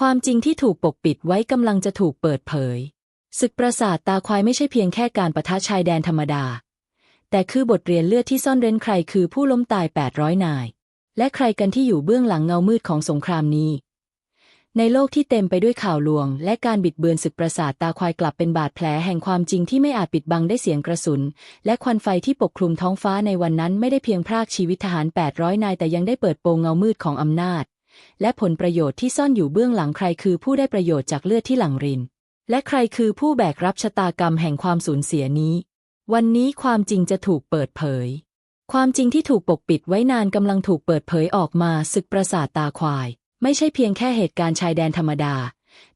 ความจริงที่ถูกปกปิดไว้กำลังจะถูกเปิดเผย ศึกปราสาทตาควายไม่ใช่เพียงแค่การประทะชายแดนธรรมดา แต่คือบทเรียนเลือดที่ซ่อนเร้นใครคือผู้ล้มตาย 800 นาย และใครกันที่อยู่เบื้องหลังเงามืดของสงครามนี้ ในโลกที่เต็มไปด้วยข่าวลวง และการบิดเบือนศึกปราสาทตาควายกลับเป็นบาดแผลแห่งความจริงที่ไม่อาจปิดบังได้เสียงกระสุน และควันไฟที่ปกคลุมท้องฟ้าในวันนั้นไม่ได้เพียงพรากชีวิตทหาร 800 นายแต่ยังได้เปิดโปงเงามืดของอำนาจ และผลประโยชน์ที่ซ่อนอยู่เบื้องหลังใครคือผู้ได้ประโยชน์จากเลือดที่หลั่งริน และใครคือผู้แบกรับชะตากรรมแห่งความสูญเสียนี้ วันนี้ความจริงจะถูกเปิดเผย ความจริงที่ถูกปกปิดไว้นานกำลังถูกเปิดเผยออกมาศึกปราสาทตาควาย ไม่ใช่เพียงแค่เหตุการณ์ชายแดนธรรมดา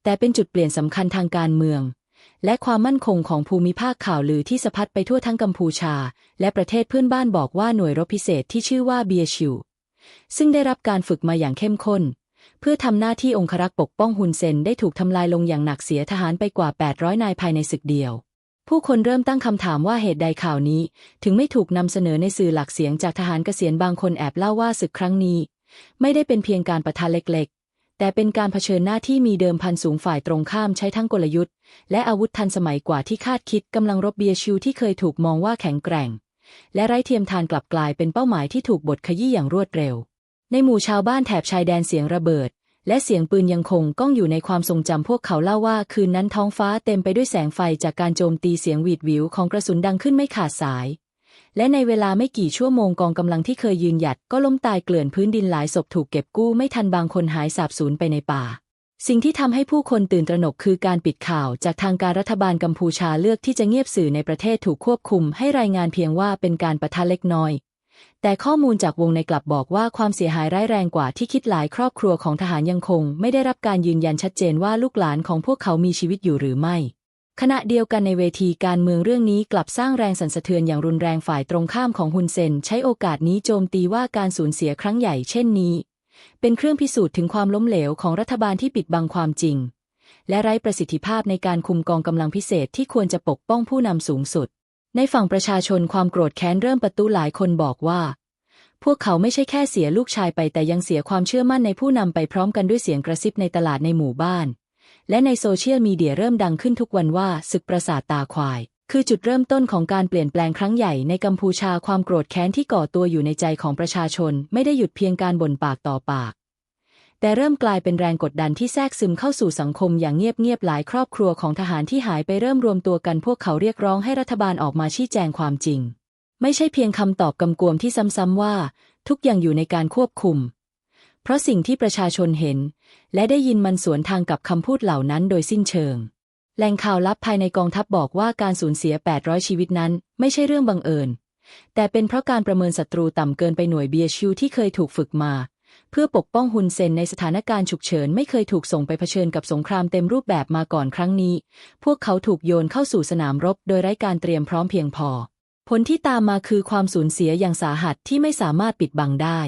แต่เป็นจุดเปลี่ยนสำคัญทางการเมืองและความมั่นคงของภูมิภาคข่าวลือที่สะพัดไปทั่วทั้งกัมพูชา และประเทศเพื่อนบ้านบอกว่าหน่วยรบพิเศษที่ชื่อว่าเบียชิว ซึ่งได้รับการฝึกมาอย่างเข้มข้น เพื่อทำหน้าที่องครักษ์ปกป้องฮุนเซนได้ถูกทำลายลงอย่างหนักเสียทหารไปกว่า 800 นายภายในศึกเดียว ผู้คนเริ่มตั้งคำถามว่าเหตุใดข่าวนี้ ถึงไม่ถูกนำเสนอในสื่อหลักเสียงจากทหารเกษียณบางคนแอบเล่าว่าศึกครั้งนี้ ไม่ได้เป็นเพียงการประทะเล็กๆ แต่เป็นการเผชิญหน้าที่มีเดิมพันสูงฝ่ายตรงข้ามใช้ทั้งกลยุทธ์ และอาวุธทันสมัยกว่าที่คาดคิดกำลังรบเบียชิวที่เคยถูกมองว่าแข็งแกร่ง และไร้เทียมทานกลับกลายเป็นเป้าหมายที่ถูกบดขยี้อย่างรวดเร็ว ในหมู่ชาวบ้านแถบชายแดนเสียงระเบิด และเสียงปืนยังคงก้องอยู่ในความทรงจำพวกเขาเล่าว่าคืนนั้นท้องฟ้าเต็มไปด้วยแสงไฟจากการโจมตีเสียงหวีดหวิวของกระสุนดังขึ้นไม่ขาดสายและในเวลาไม่กี่ชั่วโมงกองกำลังที่เคยยืนหยัดก็ล้มตายเกลื่อนพื้นดินหลายศพถูกเก็บกู้ไม่ทันบางคนหายสาบสูญไปในป่า สิ่งที่ทำให้ผู้คนตื่นตระหนกคือการปิดข่าวจากทางการรัฐบาลกัมพูชาเลือกที่จะเงียบสื่อในประเทศถูกควบคุมให้รายงานเพียงว่าเป็นการประทะเล็กน้อย แต่ข้อมูลจากวงในกลับบอกว่าความเสียหายร้ายแรงกว่าที่คิดหลายครอบครัวของทหารยังคง ไม่ได้รับการยืนยันชัดเจนว่าลูกหลานของพวกเขามีชีวิตอยู่หรือไม่ ขณะเดียวกันในเวทีการเมืองเรื่องนี้กลับสร้างแรงสั่นสะเทือนอย่างรุนแรงฝ่ายตรงข้ามของฮุนเซนใช้โอกาสนี้โจมตีว่าการสูญเสียครั้งใหญ่เช่นนี้ เป็นเครื่องพิสูจน์ถึงความล้มเหลวของรัฐบาลที่ปิดบังความจริง และไร้ประสิทธิภาพในการคุมกองกำลังพิเศษที่ควรจะปกป้องผู้นำสูงสุด ในฝั่งประชาชนความโกรธแค้นเริ่มประตูหลายคนบอกว่า พวกเขาไม่ใช่แค่เสียลูกชายไปแต่ยังเสียความเชื่อมั่นในผู้นำไปพร้อมกันด้วยเสียงกระซิบในตลาดในหมู่บ้าน และในโซเชียลมีเดียเริ่มดังขึ้นทุกวันว่าศึกปราสาทตาควาย คือจุดเริ่มต้นของการเปลี่ยนแปลงครั้งใหญ่ในกัมพูชาความโกรธแค้นที่ก่อตัวอยู่ในใจของประชาชน ไม่ได้หยุดเพียงการบ่นปากต่อปาก แต่เริ่มกลายเป็นแรงกดดันที่แทรกซึมเข้าสู่สังคมอย่างเงียบๆหลายครอบครัวของทหารที่หายไปเริ่มรวมตัวกันพวกเขาเรียกร้องให้รัฐบาลออกมาชี้แจงความจริง ไม่ใช่เพียงคำตอบกำกวมที่ซ้ำๆว่า ทุกอย่างอยู่ในการควบคุม เพราะสิ่งที่ประชาชนเห็น และได้ยินมันสวนทางกับคำพูดเหล่านั้นโดยสิ้นเชิง แหล่งข่าวลับภายในกองทัพบอกว่าการสูญเสีย 800 ชีวิตนั้น ไม่ใช่เรื่องบังเอิญ แต่เป็นเพราะการประเมินศัตรูต่ำเกินไปหน่วยเบียชิวที่เคยถูกฝึกมา เพื่อปกป้องฮุนเซนในสถานการณ์ฉุกเฉินไม่เคยถูกส่งไปเผชิญกับสงครามเต็มรูปแบบมาก่อนครั้งนี้ พวกเขาถูกโยนเข้าสู่สนามรบ โดยไร้การเตรียมพร้อมเพียงพอ ผลที่ตามมาคือความสูญเสียอย่างสาหัสที่ไม่สามารถปิดบังได้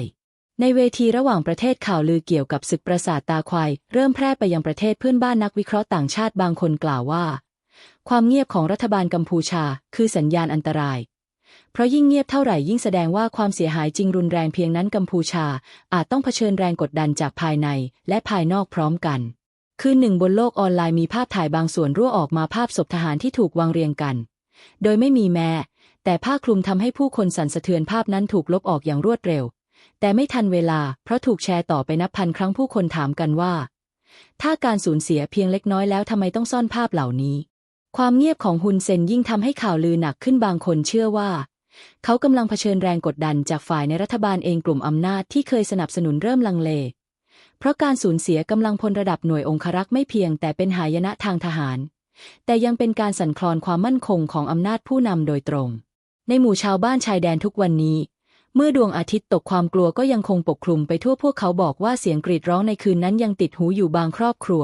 ในเวทีระหว่างประเทศข่าวลือเกี่ยวกับศึกปราสาทตาควายเริ่มแพร่ไปยังประเทศเพื่อนบ้านนักวิเคราะห์ต่างชาติบางคนกล่าวว่า ความเงียบของรัฐบาลกัมพูชา คือสัญญาณอันตราย เพราะยิ่งเงียบเท่าไหร่ยิ่งแสดงว่าความเสียหายจริงรุนแรงเพียงนั้นกัมพูชา อาจต้องเผชิญแรงกดดันจากภายในและภายนอกพร้อมกัน คือหนึ่งบนโลกออนไลน์มีภาพถ่ายบางส่วนรั่วออกมาภาพศพทหารที่ถูกวางเรียงกัน โดยไม่มีแม้แต่ผ้าคลุมทำให้ผู้คนสั่นสะเทือนภาพนั้นถูกลบออกอย่างรวดเร็ว แต่ไม่ทันเวลา เพราะถูกแชร์ต่อไปนับพันครั้งผู้คนถามกันว่า ถ้าการสูญเสียเพียงเล็กน้อยแล้วทำไมต้องซ่อนภาพเหล่านี้ ความเงียบของฮุนเซนยิ่งทำให้ข่าวลือหนักขึ้นบางคนเชื่อว่า เขากำลังเผชิญแรงกดดันจากฝ่ายในรัฐบาลเองกลุ่มอำนาจที่เคยสนับสนุนเริ่มลังเล เพราะการสูญเสียกำลังพลระดับหน่วยองครักษ์ไม่เพียงแต่เป็นหายนะทางทหาร แต่ยังเป็นการสั่นคลอนความมั่นคงของอำนาจผู้นำโดยตรงในหมู่ชาวบ้านชายแดนทุกวันนี้ เมื่อดวงอาทิตย์ตกความกลัวก็ยังคงปกคลุมไปทั่วพวกเขาบอกว่าเสียงกรีดร้องในคืนนั้นยังติดหูอยู่บางครอบครัว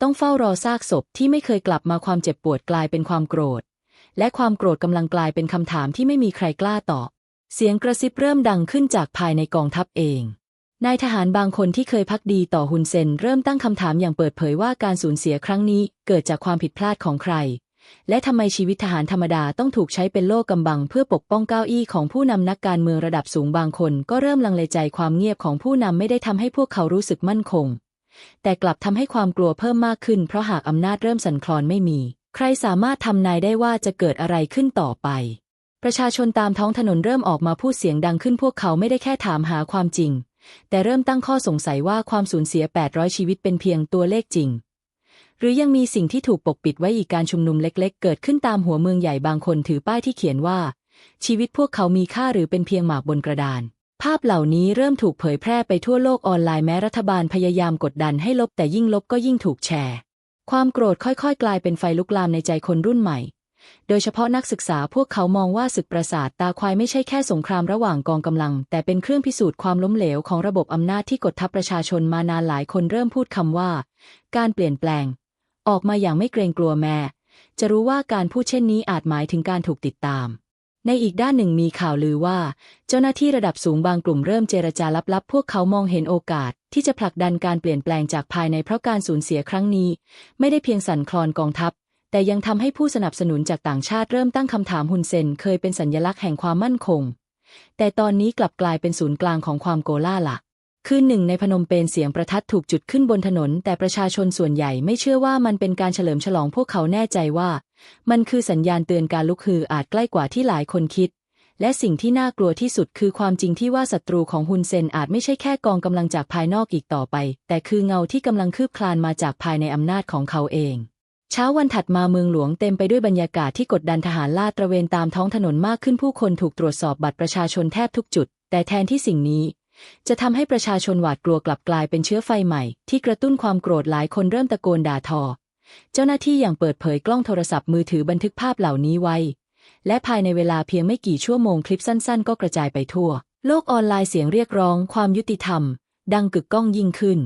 ต้องเฝ้ารอซากศพที่ไม่เคยกลับมาความเจ็บปวดกลายเป็นความโกรธ และความโกรธกำลังกลายเป็นคำถามที่ไม่มีใครกล้าตอบเสียงกระซิบเริ่มดังขึ้นจากภายในกองทัพเองนายทหารบางคนที่เคยพักดีต่อฮุนเซนเริ่มตั้งคำถามอย่างเปิดเผยว่าการสูญเสียครั้งนี้เกิดจากความผิดพลาดของใคร และทำไมชีวิตทหารธรรมดาต้องถูกใช้เป็นโล่กำบัง เพื่อปกป้องเก้าอี้ของผู้นำนักการเมืองระดับสูงบางคน ก็เริ่มลังเลใจความเงียบของผู้นำไม่ได้ทำให้พวกเขารู้สึกมั่นคง แต่กลับทำให้ความกลัวเพิ่มมากขึ้น เพราะหากอำนาจเริ่มสั่นคลอนไม่มี ใครสามารถทำนายได้ว่าจะเกิดอะไรขึ้นต่อไป ประชาชนตามท้องถนนเริ่มออกมาพูดเสียงดังขึ้นพวกเขาไม่ได้แค่ถามหาความจริง แต่เริ่มตั้งข้อสงสัยว่าความสูญเสีย 800 ชีวิตเป็นเพียงตัวเลขจริง หรือยังมีสิ่งที่ถูกปกปิดไว้อีกการชุมนุมเล็ก ๆ เกิดขึ้นตามหัวเมืองใหญ่บางคนถือป้ายที่เขียนว่า ชีวิตพวกเขามีค่าหรือเป็นเพียงหมากบนกระดาน ภาพเหล่านี้เริ่มถูกเผยแพร่ไปทั่วโลกออนไลน์แม้รัฐบาลพยายามกดดันให้ลบแต่ยิ่งลบก็ยิ่งถูกแชร์ ความโกรธค่อยๆ กลายเป็นไฟลุกลามในใจคนรุ่นใหม่ โดยเฉพาะนักศึกษาพวกเขามองว่าศึกประสาทตาควายไม่ใช่แค่สงครามระหว่างกองกำลัง แต่เป็นเครื่องพิสูจน์ความล้มเหลวของระบบอำนาจที่กดทับประชาชนมานานหลายคนเริ่มพูดคำว่า การเปลี่ยนแปลง ออกมาอย่างไม่เกรงกลัวแม่ จะรู้ว่าการพูดเช่นนี้อาจหมายถึงการถูกติดตาม ในอีกด้านหนึ่งมีข่าวลือว่า เจ้าหน้าที่ระดับสูงบางกลุ่มเริ่มเจรจาลับๆ พวกเขามองเห็นโอกาส ที่จะผลักดันการเปลี่ยนแปลงจากภายในเพราะการสูญเสียครั้งนี้ ไม่ได้เพียงสั่นคลอนกองทัพแต่ยังทำให้ผู้สนับสนุนจากต่างชาติเริ่มตั้งคำถามฮุนเซนเคยเป็นสัญลักษณ์แห่งความมั่นคง แต่ตอนนี้กลับกลายเป็นศูนย์กลางของความโกล่าหลัก คืนหนึ่งในพนมเปญเสียงประทัดถูกจุดขึ้นบนถนน แต่ประชาชนส่วนใหญ่ไม่เชื่อว่ามันเป็นการเฉลิมฉลองพวกเขาแน่ใจว่า มันคือสัญญาณเตือนการลุกฮืออาจใกล้กว่าที่หลายคนคิด และสิ่งที่น่ากลัวที่สุดคือความจริงที่ว่าศัตรูของฮุนเซนอาจไม่ใช่แค่กองกำลังจากภายนอกอีกต่อไป แต่คือเงาที่กำลังคืบคลานมาจากภายในอำนาจของเขาเองเช้าวันถัดมาเมืองหลวงเต็มไปด้วยบรรยากาศที่กดดันทหารลาดตระเวนตามท้องถนนมากขึ้นผู้คนถูกตรวจสอบบัตรประชาชนแทบทุกจุด แต่แทนที่สิ่งนี้ จะทำให้ประชาชนหวาดกลัวกลับกลายเป็นเชื้อไฟใหม่ ที่กระตุ้นความโกรธหลายคนเริ่มตะโกนด่าทอ เจ้าหน้าที่อย่างเปิดเผยกล้องโทรศัพท์มือถือบันทึกภาพเหล่านี้ไว้ และภายในเวลาเพียงไม่กี่ชั่วโมงคลิปสั้นๆ ก็กระจายไปทั่ว โลกออนไลน์เสียงเรียกร้อง ความยุติธรรม ดังกึกก้องยิ่งขึ้น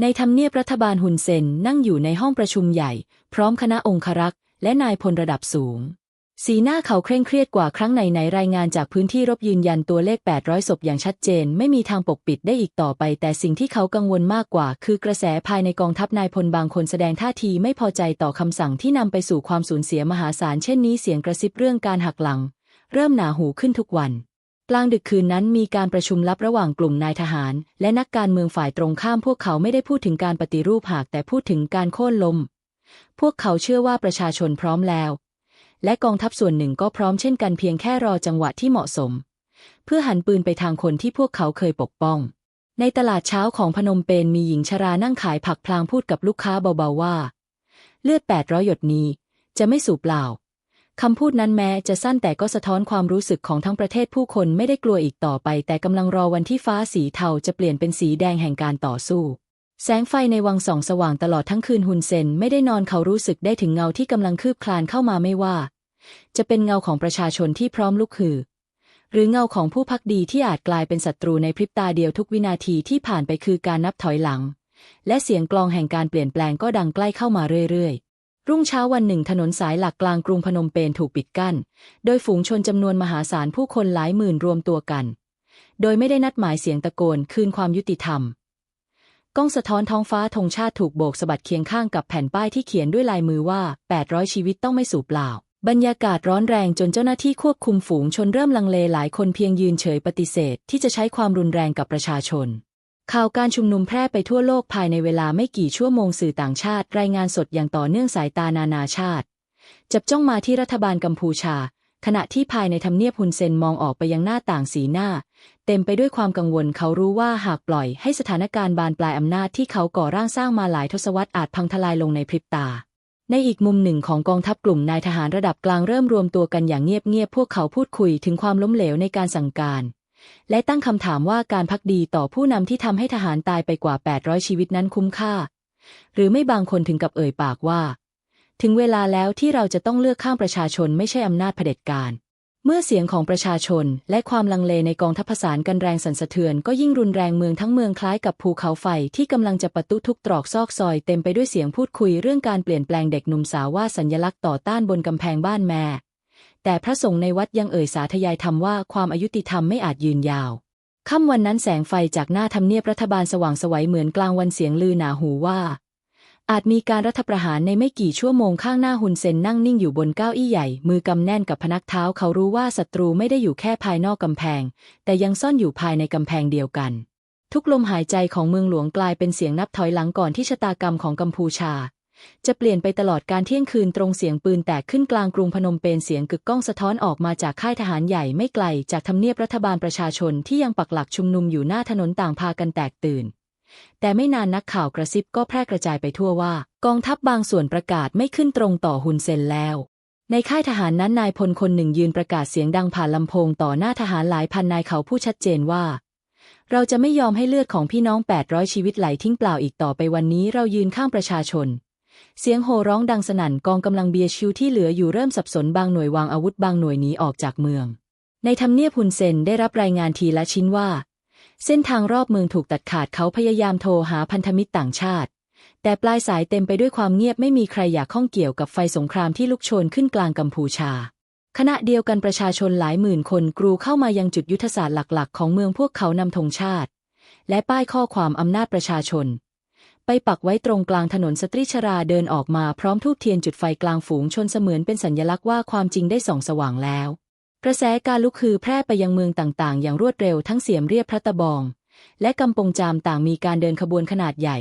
ในทำเนียบรัฐบาลฮุนเซนนั่งอยู่ในห้องประชุมใหญ่ พร้อมคณะองครักษ์และนายพลระดับสูง สีหน้าเขาเคร่งเครียดกว่าครั้งไหนๆรายงานจากพื้นที่รบยืนยันตัวเลข 800 ศพอย่างชัดเจน ไม่มีทางปกปิดได้อีกต่อไป แต่สิ่งที่เขากังวลมากกว่า คือกระแสภายในกองทัพนายพลบางคนแสดงท่าทีไม่พอใจต่อคำสั่งที่นำไปสู่ความสูญเสียมหาศาลเช่นนี้เสียงกระซิบเรื่องการหักหลัง เริ่มหนาหูขึ้นทุกวันกลางดึกคืนนั้นมีการประชุมลับระหว่างกลุ่มนายทหาร และนักการเมืองฝ่ายตรงข้ามพวกเขาไม่ได้พูดถึงการปฏิรูปหากแต่พูดถึงการโค่นล้มพวกเขาเชื่อว่าประชาชนพร้อมแล้ว และกองทัพส่วนหนึ่งก็พร้อมเช่นกันเพียงแค่รอจังหวะที่เหมาะสม เพื่อหันปืนไปทางคนที่พวกเขาเคยปกป้อง ในตลาดเช้าของพนมเปญมีหญิงชรานั่งขายผักพลางพูดกับลูกค้าเบาๆว่า เลือดแปดร้อยหยดนี้ จะไม่สูบเปล่าคำพูดนั้นแม้จะสั้นแต่ก็สะท้อนความรู้สึกของทั้งประเทศผู้คนไม่ได้กลัวอีกต่อไป แต่กำลังรอวันที่ฟ้าสีเทาจะเปลี่ยนเป็นสีแดงแห่งการต่อสู้ แสงไฟในวังส่องสว่างตลอดทั้งคืนฮุนเซนไม่ได้นอนเขารู้สึกได้ถึงเงาที่กำลังคืบคลานเข้ามาไม่ว่า จะเป็นเงาของประชาชนที่พร้อมลุกฮือ หรือเงาของผู้พักดีที่อาจกลายเป็นศัตรูในพริบตาเดียวทุกวินาทีที่ผ่านไปคือการนับถอยหลัง และเสียงกลองแห่งการเปลี่ยนแปลงก็ดังใกล้เข้ามาเรื่อยๆรุ่งเช้าวันหนึ่งถนนสายหลักกลางกรุงพนมเปญถูกปิดกั้น โดยฝูงชนจำนวนมหาศาลผู้คนหลายหมื่นรวมตัวกัน โดยไม่ได้นัดหมายเสียงตะโกนคืนความยุติธรรม กล้องสะท้อนท้องฟ้าธงชาติถูกโบกสะบัดเคียงข้างกับแผ่นป้ายที่เขียนด้วยลายมือว่า 800 ชีวิตต้องไม่สูบเปล่า บรรยากาศร้อนแรงจนเจ้าหน้าที่ควบคุมฝูงชนเริ่มลังเลหลายคนเพียงยืนเฉยปฏิเสธ ที่จะใช้ความรุนแรงกับประชาชน ข่าวการชุมนุมแพร่ไปทั่วโลกภายในเวลาไม่กี่ชั่วโมงสื่อต่างชาติ รายงานสดอย่างต่อเนื่องสายตานานาชาติ จับจ้องมาที่รัฐบาลกัมพูชา ขณะที่ภายในทำเนียบฮุนเซนมองออกไปยังหน้าต่างสีหน้า เต็มไปด้วยความกังวลเขารู้ว่าหากปล่อยให้สถานการณ์บานปลายอำนาจที่เขาก่อร่างสร้างมาหลายทศวรรษอาจพังทลายลงในพริบตา ในอีกมุมหนึ่งของกองทัพกลุ่มนายทหารระดับกลางเริ่มรวมตัวกันอย่างเงียบๆพวกเขาพูดคุยถึงความล้มเหลวในการสั่งการ และตั้งคำถามว่าการพักดีต่อผู้นำที่ทำให้ทหารตายไปกว่า 800 ชีวิตนั้นคุ้มค่า หรือไม่บางคนถึงกับเอ่ยปากว่า ถึงเวลาแล้วที่เราจะต้องเลือกข้างประชาชนไม่ใช่อำนาจเผด็จการ เมื่อเสียงของประชาชนและความลังเลในกองทัพผสานกันแรงสั่นสะเทือนก็ยิ่งรุนแรงเมืองทั้งเมืองคล้ายกับภูเขาไฟที่กำลังจะปะทุทุกตรอกซอกซอยเต็มไปด้วยเสียงพูดคุยเรื่องการเปลี่ยนแปลงเด็กหนุ่มสาวว่าสัญญลักษณ์ต่อต้านบนกำแพงบ้านแม่ แต่พระสงฆ์ในวัดยังเอ่ยสาธยายธรรมว่าความอายุติธรรมไม่อาจยืนยาวค่ำวันนั้นแสงไฟจากหน้าทำเนียบรัฐบาลสว่างสวัยเหมือนกลางวันเสียงลือหนาหูว่า อาจมีการรัฐประหารในไม่กี่ชั่วโมงข้างหน้าฮุนเซนนั่งนิ่งอยู่บนเก้าอี้ใหญ่ มือกำแน่นกับพนักเท้าเขารู้ว่าศัตรูไม่ได้อยู่แค่ภายนอกกำแพง แต่ยังซ่อนอยู่ภายในกำแพงเดียวกัน ทุกลมหายใจของเมืองหลวงกลายเป็นเสียงนับถอยหลังก่อนที่ชะตากรรมของกัมพูชา จะเปลี่ยนไปตลอดการเที่ยงคืนตรงเสียงปืนแตกขึ้นกลางกรุงพนมเปญเสียงกึกก้องสะท้อนออกมาจากค่ายทหารใหญ่ไม่ไกลจากทำเนียบรัฐบาลประชาชนที่ยังปักหลักชุมนุมอยู่หน้าถนนต่างพากันแตกตื่น แต่ไม่นานนักข่าวกระซิบก็แพร่กระจายไปทั่วว่า กองทัพบางส่วนประกาศไม่ขึ้นตรงต่อฮุนเซนแล้ว ในค่ายทหารนั้นนายพลคนหนึ่งยืนประกาศเสียงดังผ่านลำโพงต่อหน้าทหารหลายพันนายเขาพูดชัดเจนว่า เราจะไม่ยอมให้เลือดของพี่น้อง 800 ชีวิตไหลทิ้งเปล่าอีกต่อไปวันนี้เรายืนข้างประชาชนเสียงโห่ร้องดังสนั่นกองกำลังเบียชิวที่เหลืออยู่เริ่มสับสนบางหน่วยวางอาวุธบางหน่วยหนีออกจากเมือง ในทำเนียบฮุนเซนได้รับรายงานทีละชิ้นว่า เส้นทางรอบเมืองถูกตัดขาดเขาพยายามโทรหาพันธมิตรต่างชาติ แต่ปลายสายเต็มไปด้วยความเงียบไม่มีใครอยากข้องเกี่ยวกับไฟสงครามที่ลุกโชนขึ้นกลางกัมพูชา ขณะเดียวกันประชาชนหลายหมื่นคนกรูเข้ามายังจุดยุทธศาสตร์หลักๆ ของเมืองพวกเขานำธงชาติ และป้ายข้อความอำนาจประชาชน ไปปักไว้ตรงกลางถนนสตรีชราเดินออกมาพร้อมทูบเทียนจุดไฟกลางฝูงชนเสมือนเป็นสัญญลักษณ์ว่าความจริงได้ส่องสว่างแล้ว กระแสการลุกคือแพร่ไปยังเมืองต่างๆ อย่างรวดเร็วทั้งเสียมเรียบพระตะบอง และกำปงจามต่างมีการเดินขบวนขนาดใหญ่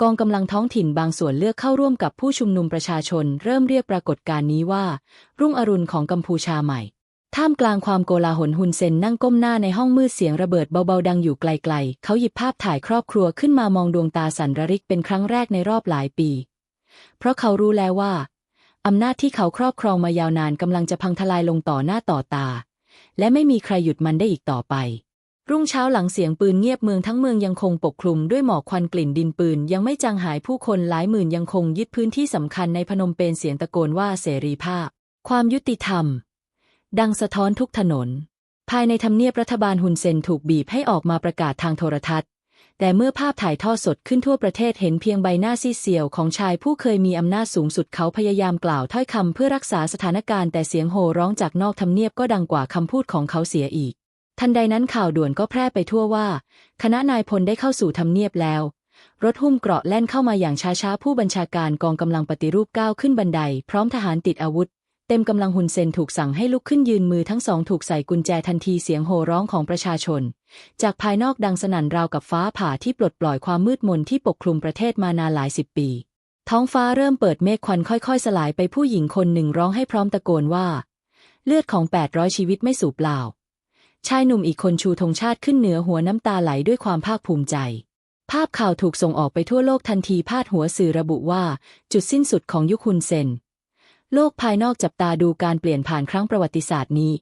กองกำลังท้องถิ่นบางส่วนเลือกเข้าร่วมกับผู้ชุมนุมประชาชน เริ่มเรียกปรากฏการณ์นี้ว่า รุ่งอรุณของกัมพูชาใหม่ ท่ามกลางความโกลาหลฮุนเซนนั่งก้มหน้าในห้องมืดเสียงระเบิดเบาๆดังอยู่ไกลๆ เขาหยิบภาพถ่ายครอบครัวขึ้นมามองดวงตาสันระริกเป็นครั้งแรกในรอบหลายปี เพราะเขารู้แล้วว่า อำนาจที่เขาครอบครองมายาวนานกำลังจะพังทลายลงต่อหน้าต่อตา และไม่มีใครหยุดมันได้อีกต่อไป รุ่งเช้าหลังเสียงปืนเงียบเมืองทั้งเมืองยังคงปกคลุมด้วยหมอกควันกลิ่นดินปืน ยังไม่จางหายผู้คนหลายหมื่นยังคงยึดพื้นที่สำคัญในพนมเปญเสียงตะโกนว่าเสรีภาพ ความยุติธรรม ดังสะท้อนทุกถนน ภายในทำเนียบรัฐบาลฮุนเซนถูกบีบให้ออกมาประกาศทางโทรทัศน์ แต่เมื่อภาพถ่ายทอดสดขึ้นทั่วประเทศเห็นเพียงใบหน้าซีเซียวของชายผู้เคยมีอำนาจสูงสุดเขาพยายามกล่าวถ้อยคำเพื่อรักษาสถานการณ์แต่เสียงโห่ร้องจากนอกทำเนียบก็ดังกว่าคำพูดของเขาเสียอีก ทันใดนั้นข่าวด่วนก็แพร่ไปทั่วว่า คณะนายพลได้เข้าสู่ทำเนียบแล้ว รถหุ้มเกราะแล่นเข้ามาอย่างช้าๆผู้บัญชาการกองกำลังปฏิรูปก้าวขึ้นบันได พร้อมทหารติดอาวุธ เต็มกำลังฮุนเซนถูกสั่งให้ลุกขึ้นยืนมือทั้งสองถูกใส่กุญแจทันทีเสียงโห่ร้องของประชาชน จากภายนอกดังสนั่นราวกับฟ้าผ่าที่ปลดปล่อยความมืดมนที่ปกคลุมประเทศมานานหลายสิบปี ท้องฟ้าเริ่มเปิดเมฆควันค่อยๆ สลายไปผู้หญิงคนหนึ่งร้องให้พร้อมตะโกนว่า เลือดของ 800 ชีวิตไม่สูบเปล่า ชายหนุ่มอีกคนชูธงชาติขึ้นเหนือหัวน้ำตาไหลด้วยความภาคภูมิใจภาพข่าวถูกส่งออกไปทั่วโลกทันทีพาดหัวสื่อระบุว่า จุดสิ้นสุดของยุคฮุนเซน โลกภายนอกจับตาดูการเปลี่ยนผ่านครั้งประวัติศาสตร์นี้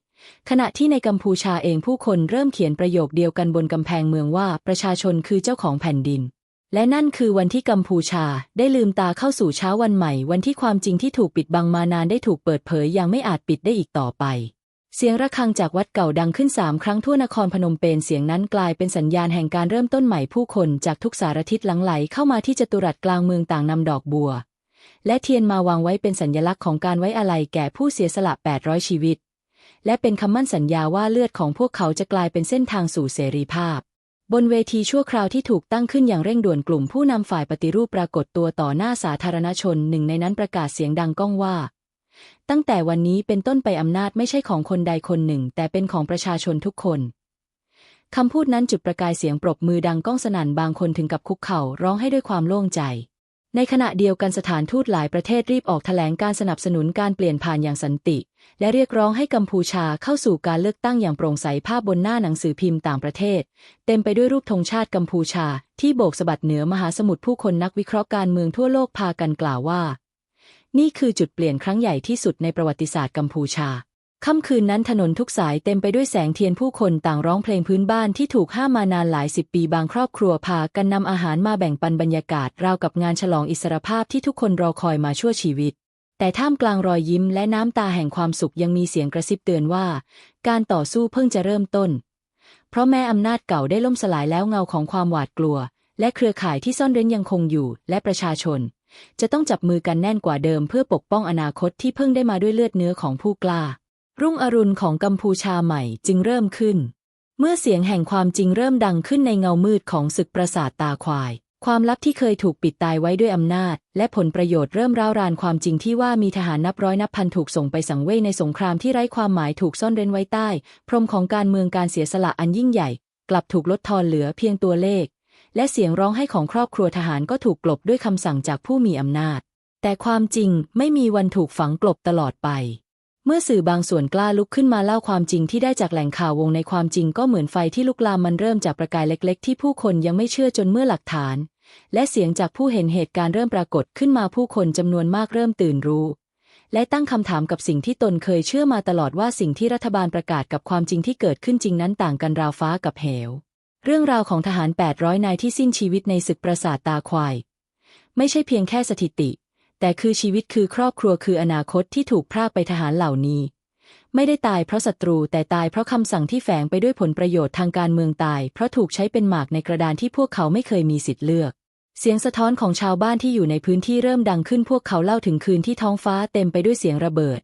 ขณะที่ในกัมพูชาเองผู้คนเริ่มเขียนประโยคเดียวกันบนกำแพงเมืองว่าประชาชนคือเจ้าของแผ่นดิน และนั่นคือวันที่กัมพูชาได้ลืมตาเข้าสู่เช้าวันใหม่ วันที่ความจริงที่ถูกปิดบังมานานได้ถูกเปิดเผยอย่างไม่อาจปิดได้อีกต่อไป เสียงระฆังจากวัดเก่าดังขึ้นสามครั้งทั่วนครพนมเปญเสียงนั้นกลายเป็นสัญญาณแห่งการเริ่มต้นใหม่ผู้คนจากทุกสารทิศหลังไหลเข้ามาที่จตุรัสกลางเมืองต่างนำดอกบัว และเทียนมาวางไว้เป็นสัญลักษณ์ของการไว้อาลัยแก่ผู้เสียสละ 800 ชีวิต และเป็นคำมั่นสัญญาว่าเลือดของพวกเขาจะกลายเป็นเส้นทางสู่เสรีภาพ บนเวทีชั่วคราวที่ถูกตั้งขึ้นอย่างเร่งด่วนกลุ่มผู้นำฝ่ายปฏิรูปปรากฏตัวต่อหน้าสาธารณชนหนึ่งในนั้นประกาศเสียงดังก้องว่า ตั้งแต่วันนี้เป็นต้นไปอำนาจไม่ใช่ของคนใดคนหนึ่ง แต่เป็นของประชาชนทุกคนคำพูดนั้นจุดประกายเสียงปรบมือดังก้องสนั่นบางคนถึงกับคุกเข่าร้องให้ด้วยความโล่งใจ ในขณะเดียวกันสถานทูตหลายประเทศรีบออกแถลงการสนับสนุนการเปลี่ยนผ่านอย่างสันติ และเรียกร้องให้กัมพูชาเข้าสู่การเลือกตั้งอย่างโปร่งใสภาพบนหน้าหนังสือพิมพ์ต่างประเทศ เต็มไปด้วยรูปธงชาติกัมพูชา ที่โบกสะบัดเหนือมหาสมุทรผู้คนนักวิเคราะห์การเมืองทั่วโลกพากันกล่าวว่า นี่คือจุดเปลี่ยนครั้งใหญ่ที่สุดในประวัติศาสตร์กัมพูชา ค่ำคืนนั้นถนนทุกสายเต็มไปด้วยแสงเทียนผู้คนต่างร้องเพลงพื้นบ้านที่ถูกห้ามมานานหลายสิบปีบางครอบครัวพากันนำอาหารมาแบ่งปันบรรยากาศ ราวกับงานฉลองอิสรภาพที่ทุกคนรอคอยมาชั่วชีวิต แต่ท่ามกลางรอยยิ้มและน้ำตาแห่งความสุขยังมีเสียงกระซิบเตือนว่า การต่อสู้เพิ่งจะเริ่มต้น เพราะแม้อำนาจเก่าได้ล่มสลายแล้วเงาของความหวาดกลัว และเครือข่ายที่ซ่อนเร้นยังคงอยู่ และประชาชน จะต้องจับมือกันแน่นกว่าเดิมเพื่อปกป้องอนาคตที่เพิ่งได้มาด้วยเลือดเนื้อของผู้กล้า รุ่งอรุณของกัมพูชาใหม่จึงเริ่มขึ้น เมื่อเสียงแห่งความจริงเริ่มดังขึ้นในเงามืดของศึกประสาทตาควาย ความลับที่เคยถูกปิดตายไว้ด้วยอำนาจ และผลประโยชน์เริ่มร้าวรานความจริงที่ว่ามีทหารนับร้อยนับพันถูกส่งไปสังเวยในสงครามที่ไร้ความหมายถูกซ่อนเร้นไว้ใต้ พรมของการเมืองการเสียสละอันยิ่งใหญ่ กลับถูกลดทอนเหลือเพียงตัวเลข และเสียงร้องไห้ของครอบครัวทหารก็ถูกกลบด้วยคำสั่งจากผู้มีอำนาจ แต่ความจริงไม่มีวันถูกฝังกลบตลอดไป มื่อสื่อบางส่วนกล้าลุกขึ้นมาเล่าความจริงที่ได้จากแหล่งข่าววงในความจริงก็เหมือนไฟที่ลุกลามมันเริ่มจากประกายเล็ก ๆ ที่ผู้คนยังไม่เชื่อจนเมื่อหลักฐาน และเสียงจากผู้เห็นเหตุการณ์เริ่มปรากฏขึ้นมาผู้คนจำนวนมากเริ่มตื่นรู้ และตั้งคำถามกับสิ่งที่ตนเคยเชื่อมาตลอดว่าสิ่งที่รัฐบาลประกาศกับความจริงที่เกิดขึ้นจริงนั้นต่างกันราวฟ้ากับเหว เรื่องราวของทหาร 800 นายที่สิ้นชีวิตในศึกปราสาทตาควาย ไม่ใช่เพียงแค่สถิติ แต่คือชีวิตคือครอบครัวคืออนาคตที่ถูกพรากไปทหารเหล่านี้ ไม่ได้ตายเพราะศัตรูแต่ตายเพราะคำสั่งที่แฝงไปด้วยผลประโยชน์ทางการเมืองตาย เพราะถูกใช้เป็นหมากในกระดานที่พวกเขาไม่เคยมีสิทธิ์เลือกเสียงสะท้อนของชาวบ้านที่อยู่ในพื้นที่เริ่มดังขึ้นพวกเขาเล่าถึงคืนที่ท้องฟ้าเต็มไปด้วยเสียงระเบิด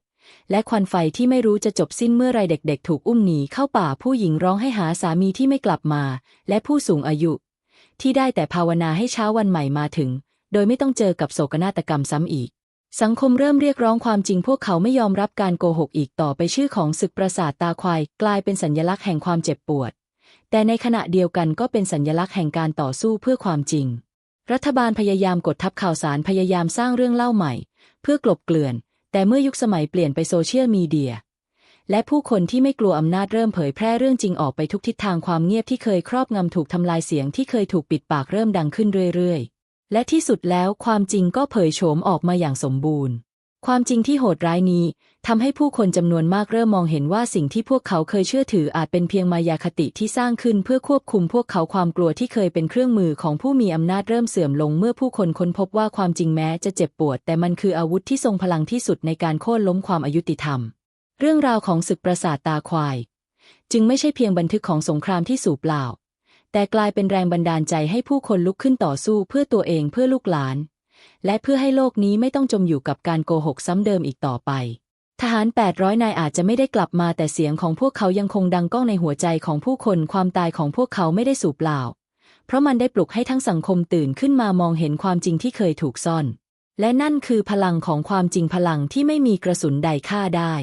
และควันไฟที่ไม่รู้จะจบสิ้นเมื่อไรเด็กๆ ถูกอุ้มหนีเข้าป่าผู้หญิงร้องให้หาสามีที่ไม่กลับมา และผู้สูงอายุ ที่ได้แต่ภาวนาให้เช้าวันใหม่มาถึง โดยไม่ต้องเจอกับโศกนาฏกรรมซ้ำอีก สังคมเริ่มเรียกร้องความจริงพวกเขาไม่ยอมรับการโกหกอีกต่อไปชื่อของศึกปราสาทตาควายกลายเป็นสัญญลักษณ์แห่งความเจ็บปวด แต่ในขณะเดียวกันก็เป็นสัญญลักษณ์แห่งการต่อสู้เพื่อความจริง รัฐบาลพยายามกดทับข่าวสารพยายามสร้างเรื่องเล่าใหม่ เพื่อกลบเกลื่อน แต่เมื่อยุคสมัยเปลี่ยนไปโซเชียลมีเดียและผู้คนที่ไม่กลัวอำนาจเริ่มเผยแพร่เรื่องจริงออกไปทุกทิศทางความเงียบที่เคยครอบงำถูกทำลายเสียงที่เคยถูกปิดปากเริ่มดังขึ้นเรื่อยๆ และที่สุดแล้วความจริงก็เผยโฉมออกมาอย่างสมบูรณ์ ความจริงที่โหดร้ายนี้ทำให้ผู้คนจำนวนมากเริ่มมองเห็นว่าสิ่งที่พวกเขาเคยเชื่อถืออาจเป็นเพียงมายาคติที่สร้างขึ้นเพื่อควบคุมพวกเขาความกลัวที่เคยเป็นเครื่องมือของผู้มีอำนาจเริ่มเสื่อมลงเมื่อผู้คนค้นพบว่าความจริงแม้จะเจ็บปวด แต่มันคืออาวุธที่ทรงพลังที่สุดในการโค่นล้มความอายุติธรรม เรื่องราวของศึกปราสาทตาควาย จึงไม่ใช่เพียงบันทึกของสงครามที่สูบเปล่า แต่กลายเป็นแรงบันดาลใจให้ผู้คนลุกขึ้นต่อสู้เพื่อตัวเองเพื่อลูกหลาน และเพื่อให้โลกนี้ไม่ต้องจมอยู่กับการโกหกซ้ำเดิมอีกต่อไป ทหาร 800 นายอาจจะไม่ได้กลับมาแต่เสียงของพวกเขายังคงดังก้องในหัวใจของผู้คนความตายของพวกเขาไม่ได้สูบเปล่า เพราะมันได้ปลุกให้ทั้งสังคมตื่นขึ้นมามองเห็นความจริงที่เคยถูกซ่อน และนั่นคือพลังของความจริงพลังที่ไม่มีกระสุนใดฆ่าได้